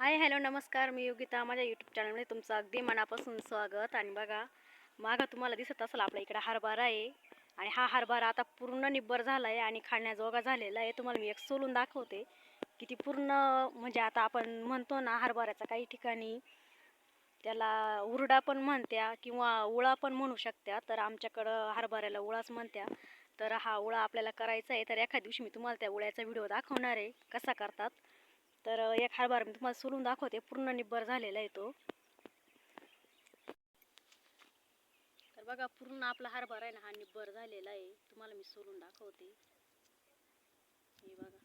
Hi hello नमस्कार. मी योगिता. माझ्या YouTube चॅनलमध्ये तुमचं अगदी मनापासून स्वागत. आणि बघा मागं तुम्हाला दिसत असेल आपल्या इकडे हरभरा आहे. आणि हा हरभरा आता पूर्ण निब्बर झाला आहे आणि खाण्याजोगा झालेला आहे. तुम्हाला मी एक सोलून दाखवते. किती पूर्ण म्हणजे आता आपण म्हणतो ना हरभऱ्याचा काही ठिकाणी त्याला उरडा पण म्हणत्या किंवा उळा पण म्हणू शकत्या. तर आमच्याकडं हरभऱ्याला उळाच म्हणत्या. तर हा उळा आपल्याला करायचा आहे. तर एखाद दिवशी मी तुम्हाला त्या उळ्याचा व्हिडिओ दाखवणार आहे. कसा करतात? तर एक हरभरा मी तुम्हाला सोलून दाखवते. पूर्ण निब्बर झालेला आहे तो. तर बघा पूर्ण आपला हरभरा आहे ना हा निब्बर झालेला आहे. तुम्हाला मी सोलून दाखवते. हे बघा.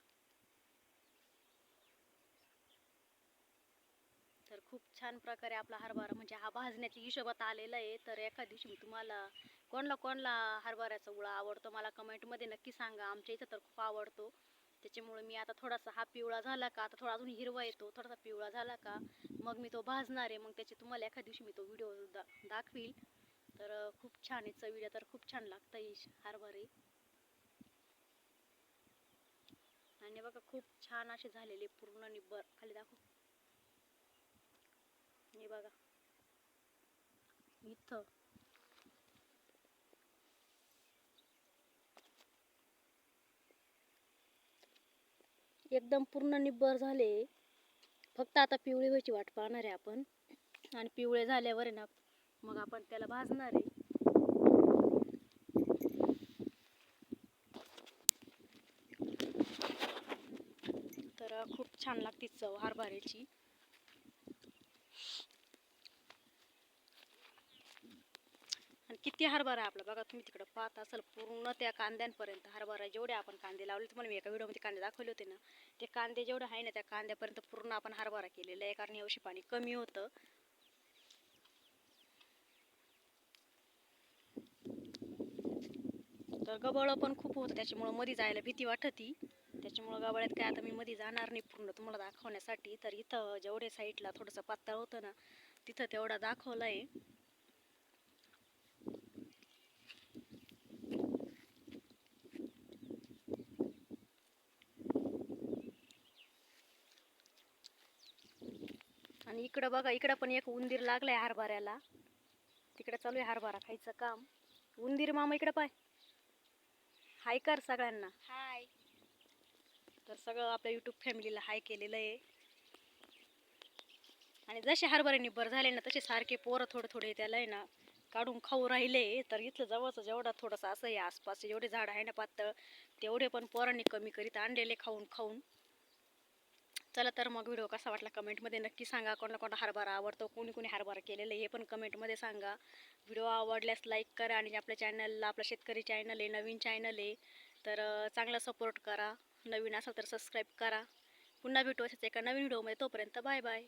तर खूप छान प्रकारे आपला हरभरा म्हणजे हा भाजण्याच्या हिशोबात आलेला आहे. तर एका दिवशी मी तुम्हाला कोणला कोणला हरभऱ्याचा उळा आवडतो मला कमेंटमध्ये नक्की सांगा. आमच्या इथं तर खूप आवडतो. त्याच्यामुळे मी आता थोडासा हा पिवळा झाला का? आता थोडा अजून हिरवा येतो. थोडासा पिवळा झाला का? मग मी तो भाजणार आहे. मग त्याचे तुम्हाला एखाद्या दिवशी मी तो व्हिडिओ दा दाखवील. तर खूप छान आहे. चवीला तर खूप छान लागतं ही हरभरे. आणि बघा खूप छान असे झालेले पूर्ण निब्बर खाली दाखव. हे बघा. इथं. एकदम पूर्ण निब्बर झाले. फक्त आता पिवळी व्हायची वाट पाहणार आहे आपण. आणि पिवळे झाल्यावर आहे ना मग आपण त्याला भाजणार आहे. तर खूप छान लागते चव हरभऱ्याची. किती हरभरा आपला? बघा तुम्ही तिकडं पाहत असाल पूर्ण त्या कांद्यांपर्यंत हरभरा जेवढे आपण कांदे लावले तुम्हाला मी एका व्हिडिओमध्ये कांदे दाखवले होते ना ते कांदे जेवढे आहे ना त्या कांद्यापर्यंत पूर्ण आपण हरभरा केलेला आहे कारण यावर्षी पाणी कमी होतं. तर गबाळ पण खूप होतं त्याच्यामुळं मध्ये जायला भीती वाटती त्याच्यामुळं गबाळ्यात काय आता मी मध्ये जाणार नाही पूर्ण तुम्हाला दाखवण्यासाठी. तर इथं जेवढे साईडला थोडंसं पातळ होतं ना तिथं तेवढा दाखवला आहे आणि इकडं बघा इकडं पण एक उंदीर लागलाय हरभऱ्याला. तिकडे चालू आहे हरभरा खायचं काम. उंदीर मामा इकडं पाय. हाय कर सगळ्यांना. हाय. तर सगळं आपल्या युट्यूब फॅमिलीला हाय केलेलं आहे. आणि जसे हरभरे निब्बर झाले ना तसे सारखे पोरं थोडे थोडे त्याला आहे ना काढून खाऊ राहिले. तर इथलं जवळचं जेवढा थोडंसं असं आहे आसपास जेवढे झाड आहे ना पातळ तेवढे पण पोरांनी कमी करीत आणलेले खाऊन खाऊन. चला तर मग व्हिडिओ कसा वाटला कमेंटमध्ये नक्की सांगा. कोणाला कोणता हरभरा आवडतो कोणी कोणी हरभरा केलेलं आहे हे पण कमेंटमध्ये सांगा. व्हिडिओ आवडल्यास लाईक करा आणि आपल्या चॅनलला आपलं शेतकरी चॅनल आहे नवीन चॅनल आहे तर चांगला सपोर्ट करा. नवीन असेल तर सबस्क्राईब करा. पुन्हा भेटू असेच एका नवीन व्हिडिओमध्ये. तोपर्यंत बाय बाय.